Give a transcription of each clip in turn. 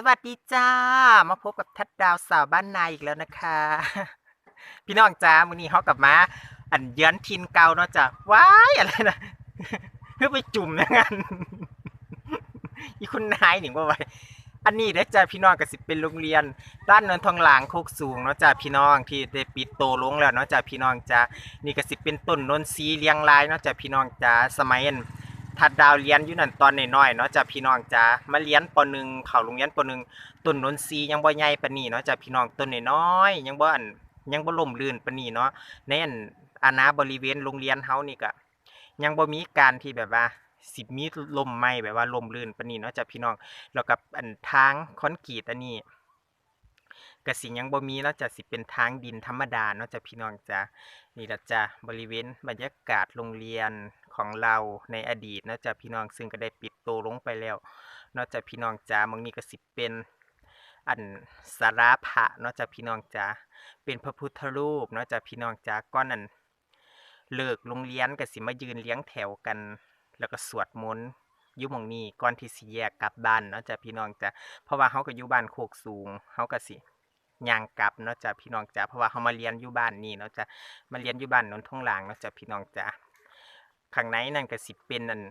สวัสดีจ้า มาพบกับทัดดาวสาวบ้านนายอีกแล้วนะคะ พี่น้องจ้ามื้อนี้เขากลับมา อันเยือนทินเก่าเนาะจ้ะว้ายอะไรนะเพื่อไปจุ่มนะงันอีคุณนายหนิงว่าไว้อันนี้เด้จ้าพี่น้องก็สิเป็นโรงเรียน ด้านเนินทองหลางโคกสูงเนาะจ้าพี่น้องที่ได้ปิดโตลงแล้วเนาะจ้าพี่น้องจ้านี่ก็สิเป็นต้นนนทรีเรียงรายเนาะจ้าพี่น้องจ้าสมัยนั้น ทัดดาวเรียนอยู่นั่นตอนน้อยๆเนาะจ้ะพี่น้องจ้ามาเรียนปหนึ่งเข้าโรงเรียนปหนึ่งต้นนนทรียังบ่ใหญ่ปานนี้เนาะจ้ะพี่น้องต้นน้อยๆยังบ่อันยังบ่ล่มลื่นปานนี้เนาะในอันอาณาบริเวณโรงเรียนเฮานี่ก็ยังบ่มีการที่แบบว่าสิบมีลมไหมแบบว่าลมลื่นปานนี้เนาะจ้ะพี่น้องแล้วกับอันทางคอนกรีตอันนี้กสิยังบ่มีเนาะจะสิเป็นทางดินธรรมดาเนาะจ้ะพี่น้องจ้านี่ละจ้ะบริเวณบรรยากาศโรงเรียน ของเราในอดีตนะจ๊ะพี่น้องซึ่งก็ได้ปิดโตวลงไปแล้วนอกจากพี่น้องจ้ามึงนี่ก็สิเป็นอันสาราพระนาะจ้ะพี่น้องจ้าเป็นพระพุทธรูปนาะจ้ะพี่น้องจ้าก้อนนั้นเลิกโรงเรียนก็สิมายืนเลี้ยงแถวกัน แล้วก็สวดมนต์ยุ่มองนี้ก่อนที่สิแยกกลับบ้านเนาะจ้ะพี่น้องจ้าเพราะว่าเขาก็อยู่บ้านโคกสูงเขาก็สิย่างกลับเนาะจ้ะพี่น้องจ้าเพราะว่าเขามาเรียนอยู่บ้านนี่เนาะจ้ะมาเรียนอยู่บ้านนนทองหลางเนาะจ้ะพี่น้องจ้ะ ข้างในนั่นก็สิเป็นนั่น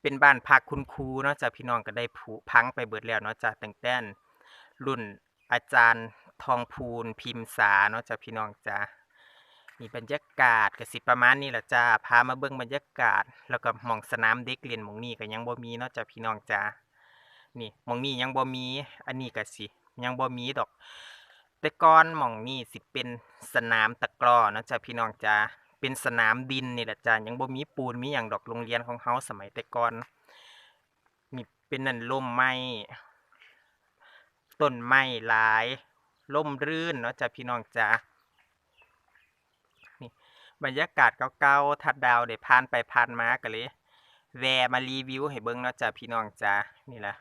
เป็นบ้านพักคุณครูเนาะจ้ะพี่น้องก็ได้ผุพังไปเบิดแล้วเนาะจ้ะตั้งแต่รุ่นอาจารย์ทองพูนพิมพ์สาเนาะจ้ะพี่น้องจ้ะนี่บรรยากาศก็สิประมาณนี้แหละจ้าพามาเบิ่งบรรยากาศ แล้วก็มองสนามเด็กเรียนมองนี้ก็ยังบ่มีเนาะจ้ะพี่น้องจ้านี่มองนี้ยังบ่มี อันนี้ก็สิยังบ่มีดอก แต่ก่อนหม่องนี่สิเป็นสนามตะกร้อนะจ้ะพี่น้องจ้าเป็นสนามดินนี่แหละจ้ายังบ่มีปูนมีหยังดอกโรงเรียนของเฮาสมัยแต่ก่อนนี่เป็นนั่นล่มไม้ต้นไม้หลายล่มรื่นเนาะจ้ะพี่น้องจ้านี่บรรยากาศเก่าๆทัดดาวได้ผ่านไปผ่านมาก็เลยแวมารีวิวให้เบิ่งเนาะจ้ะพี่น้องจ้านี่แหละ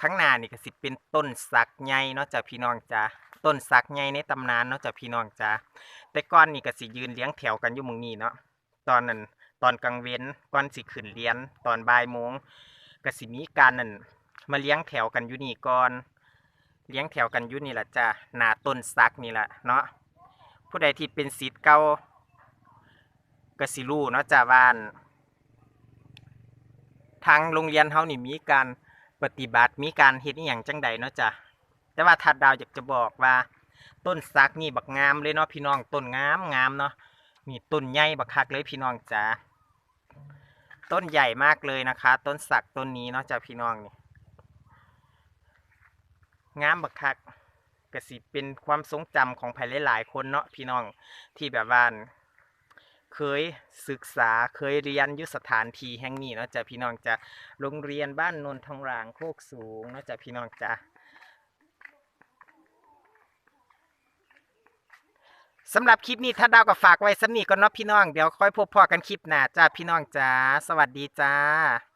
ข้างหน้านี่ก็สิเป็นต้นสักใหญ่เนาะจ้ะพี่น้องจ้า ต้นสักใหญ่ในตำนานเนาะจ้ะพี่น้องจ้าแต่ก่อนนี่ก็สิยืนเลี้ยงแถวกันอยู่มึงนี้เนาะตอนนั้นตอนกลางเว้นก่อนสิขึ้นเรียน ตอนบ่ายโมงก็สิมีการนั่นมาเลี้ยงแถวกันอยู่นี่ก่อนเลี้ยงแถวกันอยู่นี่แหละจ้ะหนาต้นสักนี่แหละเนาะผู้ใดที่เป็นศิษย์เก่าก็สิรู้เนาะจ้ะว่านทางโรงเรียนเฮานี่มีการปฏิบัติมีการเฮ็ดอหย่างจังใดเนาะจ้ะ แต่ว่าทัดดาวอยากจะบอกว่า ต้นสักนี่บักงามเลยเนาะพี่น้องต้นงามงามเนาะมีต้นใหญ่บักคักเลยพี่น้องจ้าต้นใหญ่มากเลยนะคะ ต้นสักต้นนี้เนาะจ้ะพี่น้องนี่งามบักคักก็สิเป็นความทรงจำของใครหลายๆคนเนาะพี่น้องที่แบบว่าเคยศึกษาเคยเรียนยุสถานที่แห่งนี้เนาะจ้ะพี่น้องจ้ะโรงเรียนบ้านนนทองหลางโคกสูงเนาะจ้ะพี่น้องจ้ะ สำหรับคลิปนี้ถ้าดาวก็ฝากไว้สำนีก่อนเนาะพี่น้อง เดี๋ยวค่อยพบพอกันคลิปหน้าจ้าพี่น้องจ้า สวัสดีจ้า